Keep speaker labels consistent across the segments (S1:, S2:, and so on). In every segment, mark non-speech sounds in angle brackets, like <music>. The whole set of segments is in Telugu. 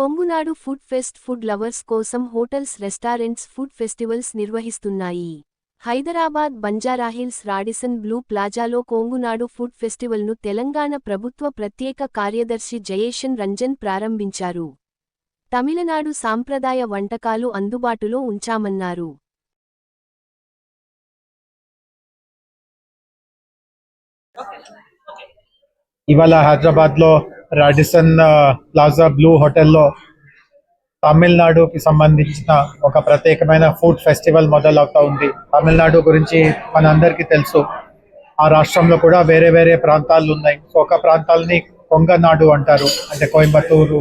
S1: Kongunadu food fest food lovers కోసం హోటల్స్ రెస్టారెంట్స్ ఫుడ్ ఫెస్టివల్స్ నిర్వహిస్తున్నాయి. హైదరాబాద్ బంజారాహిల్స్ రాడిసన్ బ్లూ ప్లాజాలో కొంగునాడు ఫుడ్ ఫెస్టివల్ను తెలంగాణ ప్రభుత్వ ప్రత్యేక కార్యదర్శి జయేషన్ రంజన్ ప్రారంభించారు. తమిళనాడు సాంప్రదాయ వంటకాలు అందుబాటులో ఉంచామన్నారు.
S2: ఇవాళ హైదరాబాద్లో రాడిసన్ ప్లాజా బ్లూ హోటల్లో తమిళనాడుకి సంబంధించిన ఒక ప్రత్యేకమైన ఫుడ్ ఫెస్టివల్ మొదలవుతా ఉంది. తమిళనాడు గురించి మనందరికీ తెలుసు. ఆ రాష్ట్రంలో కూడా వేరే వేరే ప్రాంతాలు ఉన్నాయి. సో ఒక ప్రాంతాలని కొంగనాడు అంటారు. అంటే కోయంబత్తూరు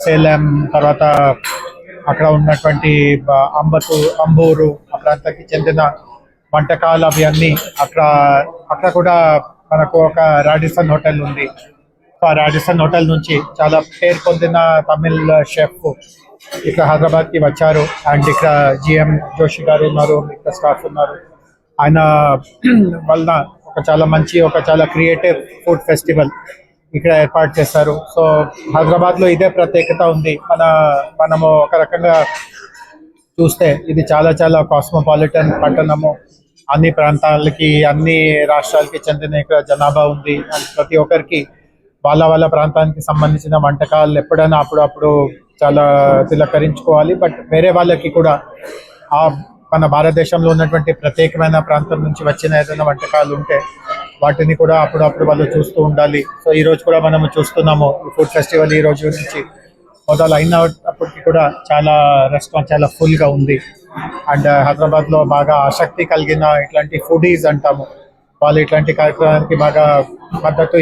S2: సేలం తర్వాత అక్కడ ఉన్నటువంటి అంబతూ అంబూరు ఆ ప్రాంతానికి చెందిన వంటకాలు అవి అన్నీ అక్కడ అక్కడ కూడా మనకు ఒక రాడిసన్ హోటల్ ఉంది. రాజస్థాన్ హోటల్ నుంచి చాలా పేరు పొందిన తమిళ్ షెఫ్ ఇక్కడ హైదరాబాద్కి వచ్చారు. అండ్ ఇక్కడ జిఎం జోషి గారు ఉన్నారు ఇక్కడ స్టాఫ్ ఉన్నారు. ఆయన <clears throat> వలన ఒక చాలా మంచి ఒక చాలా క్రియేటివ్ ఫుడ్ ఫెస్టివల్ ఇక్కడ ఏర్పాటు చేస్తారు సో హైదరాబాద్లో ఇదే ప్రత్యేకత ఉంది. మన మనము ఒక రకంగా చూస్తే ఇది చాలా చాలా కాస్మోపాలిటన్ పట్టణము. అన్ని ప్రాంతాలకి అన్ని రాష్ట్రాలకి చెందిన ఇక్కడ జనాభా ఉంది. అండ్ ప్రతి ఒక్కరికి వాళ్ళ వాళ్ళ ప్రాంతానికి సంబంధించిన వంటకాలు ఎప్పుడైనా అప్పుడు అప్పుడు చాలా తిలకరించుకోవాలి. బట్ వేరే వాళ్ళకి కూడా ఆ మన భారతదేశంలో ఉన్నటువంటి ప్రత్యేకమైన ప్రాంతం నుంచి వచ్చిన ఏదైనా వంటకాలు ఉంటే వాటిని కూడా అప్పుడప్పుడు వాళ్ళు చూస్తూ ఉండాలి. సో ఈ రోజు కూడా మనము చూస్తున్నాము ఫుడ్ ఫెస్టివల్ ఈ రోజు నుంచి మొదలు అయినప్పటికీ కూడా చాలా రెస్టారెంట్ చాలా ఫుల్గా ఉంది. అండ్ హైదరాబాద్లో బాగా ఆసక్తి కలిగిన ఇట్లాంటి ఫుడీస్ అంటాము. వాళ్ళు ఇట్లాంటి కార్యక్రమానికి బాగా మద్దతు